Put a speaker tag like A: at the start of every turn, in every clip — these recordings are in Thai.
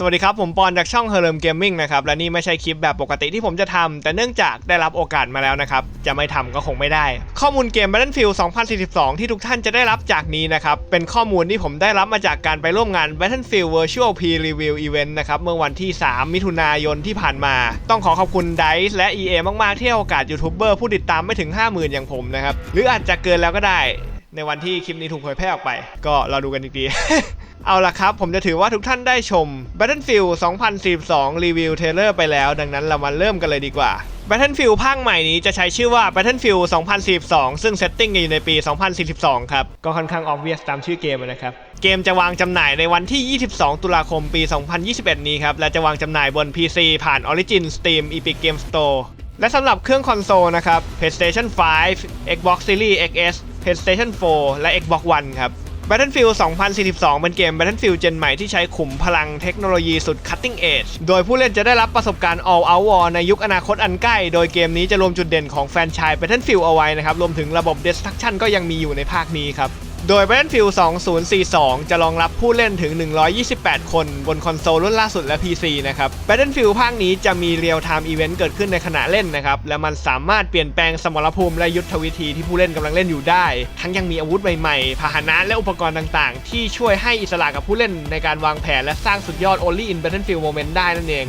A: สวัสดีครับ ผมปอนจากช่อง h e r l e m Gaming นะครับ และนี่ไม่ใช่คลิปแบบปกติที่ผมจะทำ แต่เนื่องจากได้รับโอกาสมาแล้วนะครับ จะไม่ทำก็คงไม่ได้ ข้อมูลเกม Battlefield 2042 ที่ทุกท่านจะได้รับจากนี้นะครับ เป็นข้อมูลที่ผมได้รับมาจากการไปร่วมงาน Battlefield Virtual Pre-Review Event นะครับ เมื่อวันที่ 3 มิถุนายนที่ผ่านมา ต้องขอขอบคุณ DICE และ EA มาก ๆ ที่ให้โอกาสยูทูบเบอร์ผู้ติดตามไม่ถึง 50,000 อย่างผมนะครับ หรืออาจจะเกินแล้วก็ได้ ในวันที่คลิปนี้ถูกเผยแพร่ออกไป ก็เราดูกันอีกที เอาล่ะครับ ผมจะถือว่าทุกท่านได้ชม Battlefield 2042 รีวิวเทเลอร์ไปแล้ว ดังนั้นเรามาเริ่มกันเลยดีกว่า Battlefield ภาคใหม่นี้จะใช้ชื่อว่า Battlefield 2042 ซึ่งเซตติ้งอยู่ในปี 2042 ครับ ก็ค่อนข้าง obvious ตามชื่อเกมนะครับ เกมจะวางจำหน่ายในวันที่ 22 ตุลาคมปี 2021 นี้ครับ และจะวางจำหน่ายบน PC ผ่าน Origin Steam Epic Game Store และสำหรับเครื่องคอนโซลนะครับ PlayStation 5 Xbox Series XS PlayStation 4 และ Xbox One ครับ Battlefield 2042 เป็นเกม Battlefield เจนใหม่ที่ใช้ขุมพลังเทคโนโลยีสุด cutting edge โดยผู้เล่นจะได้รับประสบการณ์ all out war ในยุคอนาคตอันใกล้ โดยเกมนี้จะรวมจุดเด่นของแฟรนไชส์ Battlefield เอาไว้นะครับ รวมถึงระบบ destruction ก็ยังมีอยู่ในภาคนี้ครับ โดย Battlefield 2042 จะรองรับผู้เล่นถึง 128 คนบนคอนโซลรุ่นล่าสุดและ PC นะครับ Battlefield ภาคนี้จะมี Real Time Event เกิดขึ้นในขณะเล่นนะครับ และมันสามารถเปลี่ยนแปลงสมรภูมิและยุทธวิธีที่ผู้เล่นกำลังเล่นอยู่ได้ ทั้งยังมีอาวุธใหม่ๆ พาหนะและอุปกรณ์ต่างๆ ที่ช่วยให้อิสระกับผู้เล่นในการวางแผนและสร้างสุดยอด Only in Battlefield Moment ได้นั่นเอง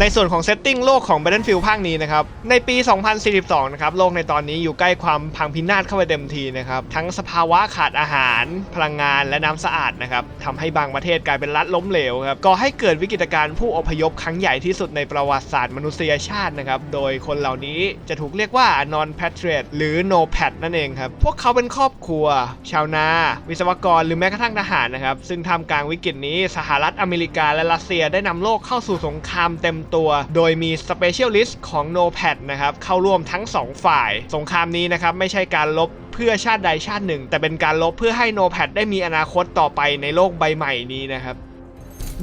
A: ในส่วนของเซตติ้งโลกของ Battlefield ภาคนี้นะครับ ในปี 2042 นะครับ โลกในตอนนี้อยู่ใกล้ความพังพินาศเข้าไปเต็มทีนะครับ ทั้งสภาวะขาดอาหาร พลังงานและน้ำสะอาดนะครับทำให้บางประเทศกลายเป็นรัฐล้มเหลวครับก่อให้เกิดวิกฤตการณ์ผู้อพยพครั้งใหญ่ที่สุดในประวัติศาสตร์มนุษยชาตินะครับ โดยคนเหล่านี้จะถูกเรียกว่า non patriot หรือ no pat นั่นเองครับ พวกเขาเป็นครอบครัว ชาวนา วิศวกรหรือแม้กระทั่งทหารนะครับ ซึ่งท่ากลางวิกฤตนี้สหรัฐอเมริกาและรัสเซียได้นำโลกเข้าสู่สงครามเต็มตัว โดยมีสเปเชียลิสต์ของ NOPAD นะครับเข้าร่วมทั้ง 2 ฝ่าย สงครามนี้นะครับไม่ใช่การลบเพื่อชาติใดชาติหนึ่ง แต่เป็นการลบเพื่อให้ NOPAD ได้มีอนาคตต่อไปในโลกใบใหม่นี้นะครับ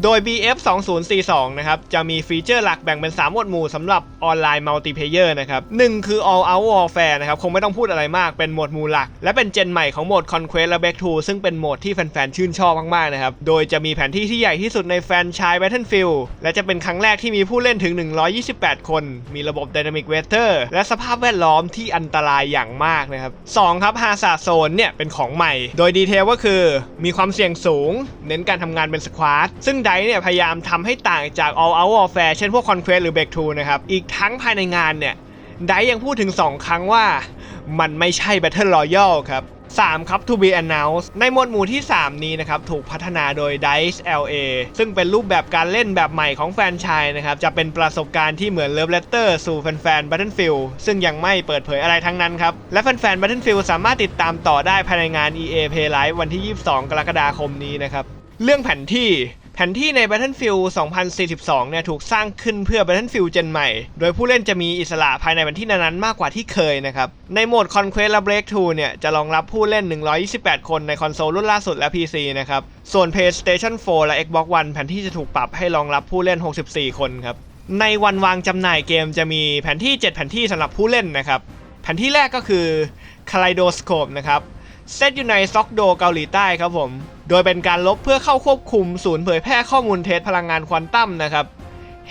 A: โดย BF 2042นะครับ จะมีฟีเจอร์หลักแบ่งเป็น 3 หมวดหมู่สำหรับออนไลน์มัลติเพเยอร์นะครับหนึ่งคือ All Out Warfare นะครับ คงไม่ต้องพูดอะไรมาก เป็นหมวดหมู่หลัก และเป็นเจนใหม่ของโหมด Conquest และ Back 2ซึ่งเป็นโหมดที่แฟนๆ ชื่นชอบมากๆ นะครับ โดยจะมีแผนที่ที่ใหญ่ที่สุดในแฟรนไชาย Battlefield และจะเป็นครั้งแรกที่มีผู้เล่นถึง 128 คน มีระบบ Dynamic Weather และสภาพแวดล้อมที่อันตรายอย่างมากนะครับสองครับ Hazard Zone เนี่ยเป็นของใหม่ โดยดีเทลก็คือ มีความเสี่ยงสูง เน้นการทำงานเป็นสควอตซึ่งไดเนี่ยพยายามทำให้ต่างจาก All Out Warfare เช่นพวก Conquest หรือ Break 2นะครับ อีกทั้งภายในงานเนี่ยไดยังพูดถึง 2 ครั้งว่ามันไม่ใช่ Battle Royale ครับ 3 ครับ To be announced ในหมวดหมู่ที่ 3 นี้นะครับ ถูกพัฒนาโดย DICE LA ซึ่งเป็นรูปแบบการเล่นแบบใหม่ของแฟนชายนะครับ จะเป็นประสบการณ์ที่เหมือน Love Letter สู่แฟนๆ Battlefield ซึ่งยังไม่เปิดเผยอะไรทั้งนั้นครับ และแฟนๆ Battlefield สามารถติดตามต่อได้ภายในงาน EA Play Live วันที่ 22 กรกฎาคมนี้นะครับ เรื่องแผนที่ แผนที่ใน Battlefield 2042 เนี่ยถูกสร้างขึ้นเพื่อ Battlefield เจนใหม่ โดยผู้เล่นจะมีอิสระภายในแผนที่นั้นๆมากกว่าที่เคยนะครับ ในโหมด Conquest และ Breakthrough เนี่ยจะรองรับผู้เล่น 128 คนในคอนโซลรุ่นล่าสุดและ PC นะครับ ส่วน PlayStation 4 และ Xbox One แผนที่จะถูกปรับให้รองรับผู้เล่น 64 คนครับ ในวันวางจำหน่ายเกมจะมีแผนที่ 7 แผนที่สำหรับผู้เล่นนะครับ แผนที่แรกก็คือ Kaleidoscope นะครับเซตอยู่ในซ็อกโดเกาหลีใต้ครับผม โดยเป็นการลบเพื่อเข้าควบคุมศูนย์เผยแพร่ข้อมูลเท็จพลังงานควอนตัมนะครับ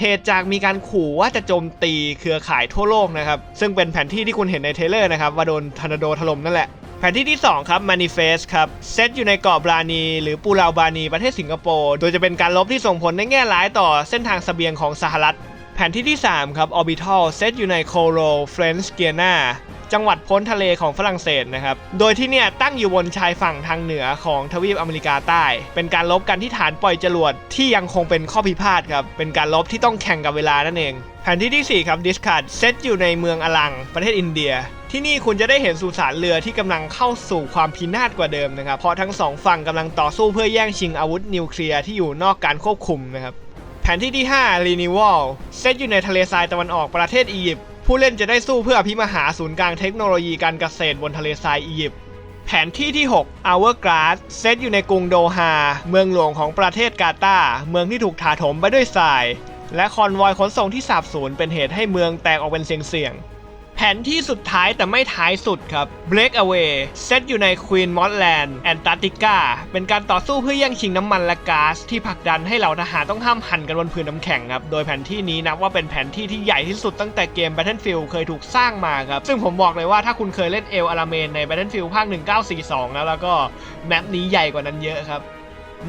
A: เหตุจากมีการขู่ว่าจะโจมตีเครือข่ายทั่วโลกนะครับ ซึ่งเป็นแผนที่ที่คุณเห็นในเทเลอร์นะครับ ว่าโดนทอร์นาโดถล่มนั่นแหละ แผนที่ที่ 2 ครับ Manifest ครับ เซตอยู่ในเกาะบรานี หรือปูลาวบานีประเทศสิงคโปร์ โดยจะเป็นการลบที่ส่งผลในแง่ร้ายต่อเส้นทางเสบียงของสหรัฐ แผนที่ที่ 3 ครับ Orbital เซตอยู่ในโคโรเฟรนช์เกียนา จังหวัดพ้นทะเลของฝรั่งเศสนะครับ โดยที่เนี่ยตั้งอยู่บนชายฝั่งทางเหนือของทวีปอเมริกาใต้ เป็นการลบกันที่ฐานปล่อยจรวดที่ยังคงเป็นข้อพิพาทครับ เป็นการลบที่ต้องแข่งกับเวลานั่นเอง แผนที่ที่ 4 ครับ Discard เซตอยู่ในเมืองอลัง ประเทศอินเดียที่นี่คุณจะได้เห็นสุสานเรือที่กำลังเข้าสู่ความพินาศกว่าเดิมนะครับ เพราะทั้งสองฝั่งกำลังต่อสู้เพื่อแย่งชิงอาวุธนิวเคลียร์ที่อยู่นอกการควบคุมนะครับ แผนที่ที่ 5 Renewal เซตอยู่ในทะเลทรายตะวันออกประเทศอียิปต์ ผู้เล่นจะได้สู้เพื่อพิมหาศูนย์กลางเทคโนโลยีการเกษตรบนทะเลทรายอียิปต์แผนที่ที่ 6 Hourglass เซตอยู่ในกรุงโดฮา เมืองหลวงของประเทศกาตาร์เมืองที่ถูกถาถมไปด้วยทราย และคอนวอยขนส่งที่สาบสูญเป็นเหตุให้เมืองแตกออกเป็นเสียงๆ แผนที่สุดท้ายแต่ไม่ท้ายสุดครับ Break Away เซตอยู่ใน Queen m o d Land Antarctica เป็นการต่อสู้เพื่อแย่งชิงน้ำมันและก๊าซที่ผลักดันให้เหล่าทหารต้องห้ามหันกันบนพื้นน้ำแข็งครับ โดยแผนที่นี้นับว่าเป็นแผนที่ที่ใหญ่ที่สุดตั้งแต่เกม Battlefield เคยถูกสร้างมาครับ ซึ่งผมบอกเลยว่าถ้าคุณเคยเล่นเอลอาราเมนใน Battlefield ภาค 1942 แล้วแล้วก็แมปนี้ใหญ่กว่านั้นเยอะครับ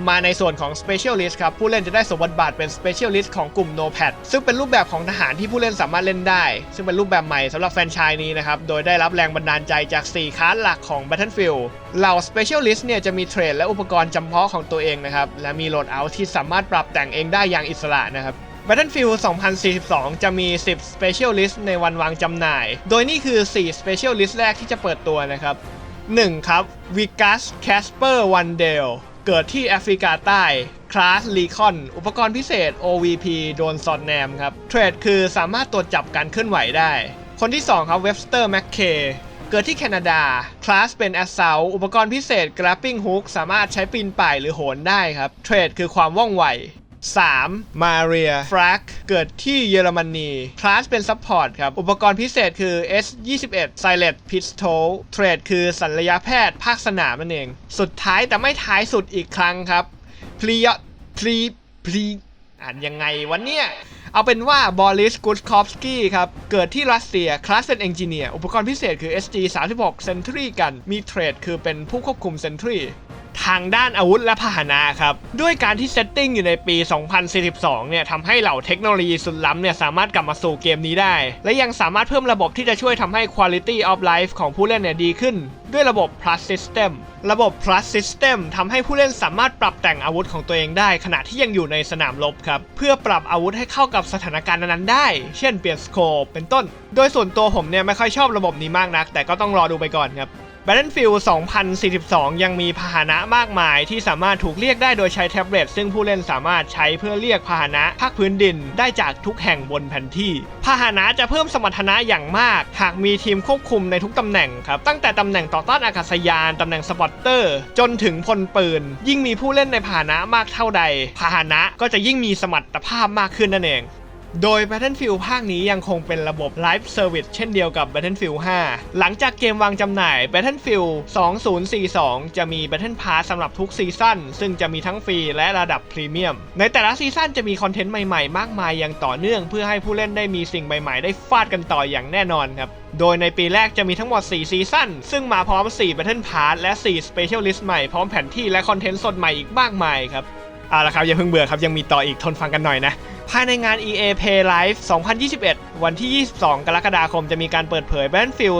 A: มาในส่วนของ Specialist ครับ ผู้เล่นจะได้สมบทบาทเป็น Specialist ของกลุ่ม NOPAD ซึ่งเป็นรูปแบบของทหารที่ผู้เล่นสามารถเล่นได้ ซึ่งเป็นรูปแบบใหม่สำหรับแฟนชส์นี้นะครับ โดยได้รับแรงบันดาลใจจาก 4คลาสหลักของ Battlefield เหล่า Specialist เนี่ยจะมีเทรดและอุปกรณ์จำเพาะของตัวเองนะครับ และมีโหลดเอาที่สามารถปรับแต่งเองได้อย่างอิสระนะครับ Battlefield 2042 จะมี 10 Specialist ในวันวางจำหน่าย โดยนี่คือ 4 Specialist แรกที่จะเปิดตัวนะครับ 1 ครับ Vigas Casper One d a l เกิดที่แอฟริกาใต้คลาสลีคอนอุปกรณ์พิเศษ OVP โดนซอนแนมครับ เทรดคือสามารถตรวจจับการเคลื่อนไหวได้ คนที่ 2 ครับเวฟสเตอร์แมคเกิดที่แคนาดา คลาสเป็นแอสเซลอุปกรณ์พิเศษ Grappling Hook สามารถใช้ปีนป่ายหรือโหนได้ครับ เทรดคือความว่องไว 3. Maria f r a g เกิดที่เยอรมนีคลาสเป็นซัพพอร์ตครับ อุปกรณ์พิเศษคือ S21 Silent Pistol เทรดคือสัญญาแพทย์ภาคสนามนั่นเอง สุดท้ายแต่ไม่ท้ายสุดอีกครั้งครับพลียพลีพลีอ่านยังไงวันเนี้ยเอาเป็นว่าบอริสกูดคอฟสกี้ครับ เกิดที่รัสเซีย คลาสเป็นเอนจิเนียร์ อุปกรณ์พิเศษคือ SG 36 Sentry กัน มีเทรดคือเป็นผู้ควบคุม Sentry ทางด้านอาวุธและพาหนะครับ ด้วยการที่เซตติ้งอยู่ในปี 2042 เนี่ยทำให้เหล่าเทคโนโลยีสุดล้ำเนี่ยสามารถกลับมาสู่เกมนี้ได้ และยังสามารถเพิ่มระบบที่จะช่วยทำให้ quality of life ของผู้เล่นเนี่ยดีขึ้น ด้วยระบบ plus system ระบบ plus system ทำให้ผู้เล่นสามารถปรับแต่งอาวุธของตัวเองได้ ขณะที่ยังอยู่ในสนามรบครับ เพื่อปรับอาวุธให้เข้ากับสถานการณ์นั้นๆได้ เช่นเปลี่ยนสโคปเป็นต้น โดยส่วนตัวผมเนี่ยไม่ค่อยชอบระบบนี้มากนัก แต่ก็ต้องรอดูไปก่อนครับ Battlefield 2042 ยังมีพาหนะมากมาย ที่สามารถถูกเรียกได้โดยใช้แท็บเล็ตซึ่งผู้เล่นสามารถใช้เพื่อเรียกพาหนะภาคพื้นดิน ได้จากทุกแห่งบนแผนที่ พาหนะจะเพิ่มสมรรถนะอย่างมาก หากมีทีมควบคุมในทุกตำแหน่งครับ ตั้งแต่ตำแหน่งต่อต้านอากาศยาน ตำแหน่งสปอตเตอร์ จนถึงพลปืน ยิ่งมีผู้เล่นในพาหนะมากเท่าใด พาหนะก็จะยิ่งมีสมรรถภาพมากขึ้นนั่นเอง โดย Battlefield ภาคนี้ยังคงเป็นระบบ Live Service เช่นเดียวกับ Battlefield 5 หลังจากเกมวางจำหน่าย Battlefield 2042 จะมี Battle Pass สำหรับทุกซีซั่นซึ่งจะมีทั้งฟรีและระดับพรีเมียม ในแต่ละซีซั่นจะมีคอนเทนต์ใหม่ๆ มากมายอย่างต่อเนื่อง เพื่อให้ผู้เล่นได้มีสิ่งใหม่ๆ ได้ฟาดกันต่ออย่างแน่นอนครับโดยในปีแรกจะมีทั้งหมด 4 ซีซั่น ซึ่งมาพร้อม 4 Battle Pass และ 4 Specialist ใหม่ พร้อมแผนที่และคอนเทนต์สดใหม่อีกมากมายครับ เอาละครับ อย่าเพิ่งเบื่อครับ ยังมีต่ออีกทนฟังกันหน่อยนะ ภายในงาน EA Play Live 2021 วันที่ 22 กรกฎาคมจะมีการเปิดเผย Battlefield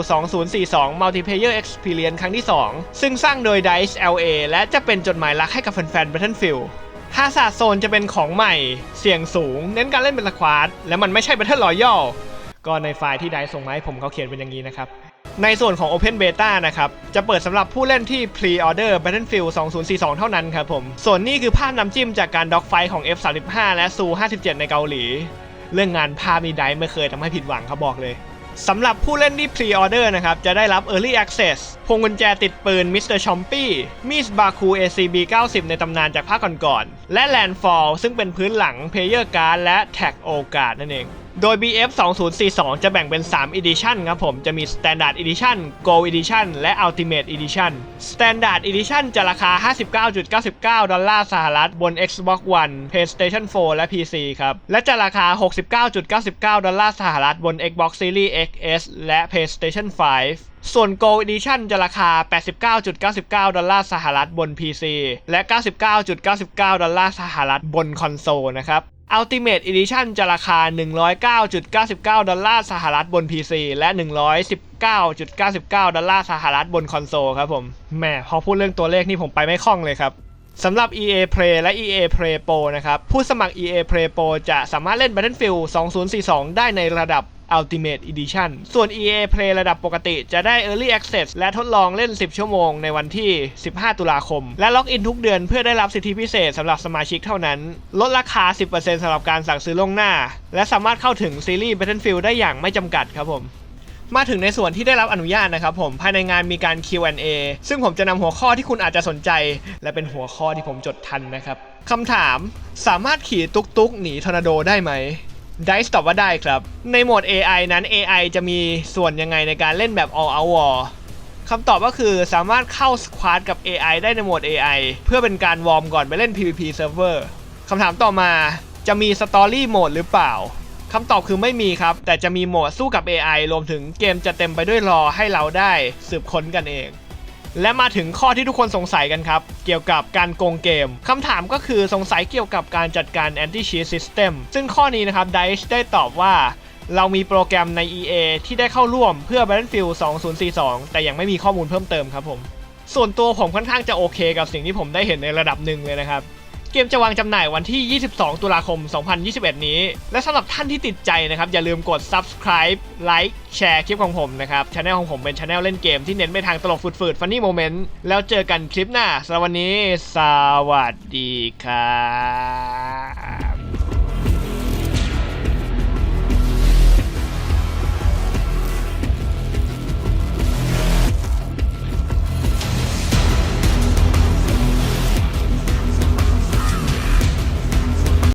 A: 2042 Multiplayer Experience ครั้งที่ 2 ซึ่งสร้างโดย DICE LA และจะเป็นจดหมายรักให้กับแฟนๆ Battlefield ฮาซาโซนจะเป็นของใหม่ เสี่ยงสูง เน้นการเล่นเป็นสควอดและมันไม่ใช่ Battle Royale ก็ในไฟล์ที่ DICE ส่งมาให้ผมเขาเขียนเป็นอย่างนี้นะครับ ในส่วนของ Open Beta นะครับ จะเปิดสำหรับผู้เล่นที่ Pre-order Battlefield 2042 เท่านั้นครับผม ส่วนนี้คือภาพนำจิ้มจากการด็อกไฟของ F35 และ Su 57ในเกาหลี เรื่องงานภาพนี้ได้ไม่เคยทำให้ผิดหวังครับบอกเลยสำหรับผู้เล่นที่ Pre-order นะครับ จะได้รับ Early Access พวงกุญแจติดปืน Mr. c h o m p y มีดบาคู ACB 90 ในตำนานจากภาคก่อนๆ และ Landfall ซึ่งเป็นพื้นหลัง Player Card และ Tag O Card นั่นเอง โดย BF 2042 จะแบ่งเป็น 3 Edition ครับผม จะมี Standard Edition Gold Edition และ Ultimate Edition Standard Edition จะราคา 59.99 ดอลลาร์สหรัฐ บน Xbox One PlayStation 4 และ PC ครับ และจะราคา 69.99 ดอลลาร์สหรัฐ บน Xbox Series XS และ PlayStation 5 ส่วน Gold Edition จะราคา 89.99 ดอลลาร์สหรัฐบน PC และ 99.99 ดอลลาร์สหรัฐบนคอนโซลนะครับ Ultimate Edition จะราคา 109.99 ดอลลาร์สหรัฐบน PC และ 119.99 ดอลลาร์สหรัฐบนคอนโซลครับผม แหมพอพูดเรื่องตัวเลขนี่ผมไปไม่คล่องเลยครับสำหรับ EA Play และ EA Play Pro นะครับ ผู้สมัคร EA Play Pro จะสามารถเล่น Battlefield 2042 ได้ในระดับ Ultimate Edition ส่วน EA Play ระดับปกติจะได้ Early Access และทดลองเล่น 10 ชั่วโมงในวันที่ 15 ตุลาคม และล็อกอินทุกเดือนเพื่อได้รับสิทธิพิเศษสำหรับสมาชิกเท่านั้น ลดราคา 10%สำหรับการสั่งซื้อล่วงหน้า และสามารถเข้าถึงซีรีส์ Battlefield ได้อย่างไม่จำกัดครับผมมาถึงในส่วนที่ได้รับอนุญาตนะครับผมภายในงานมีการ Q&A ซึ่งผมจะนำหัวข้อที่คุณอาจจะสนใจ และเป็นหัวข้อที่ผมจดทันนะครับคำถาม สามารถขี่ตุกตุกหนีทอร์นาโดได้ไหม ได้ตอบว่าได้ครับ ในโหมด AI นั้น AI จะมีส่วนยังไงในการเล่นแบบ all out war คำตอบก็คือสามารถเข้าสควอตกับ AI ได้ในโหมด AI เพื่อเป็นการวอร์มก่อนไปเล่น PVP server คำถามต่อมาจะมีสตอรี่โหมดหรือเปล่าคำตอบคือไม่มีครับ แต่จะมีโหมดสู้กับ AI รวมถึงเกมจะเต็มไปด้วยรอให้เราได้สืบค้นกันเอง และมาถึงข้อที่ทุกคนสงสัยกันครับ เกี่ยวกับการโกงเกมคำถามก็คือสงสัยเกี่ยวกับการจัดการ anti cheat system ซึ่งข้อนี้นะครับ DICE ได้ตอบว่าเรามีโปรแกรมใน EA ที่ได้เข้าร่วมเพื่อ Battlefield 2042 แต่ยังไม่มีข้อมูลเพิ่มเติมครับผม ส่วนตัวผมค่อนข้างจะโอเคกับสิ่งที่ผมได้เห็นในระดับหนึ่งเลยนะครับ เกมจะวางจำหน่ายวันที่ 22 ตุลาคม 2021 นี้ และสำหรับท่านที่ติดใจนะครับ อย่าลืมกด subscribe like แชร์คลิปของผมนะครับช anel ของผมเป็นช anel เล่นเกมที่เน้นไปทางตลกฝืดๆ funny moment แล้วเจอกันคลิปหน้าสำหรับวันนี้ สวัสดีครับ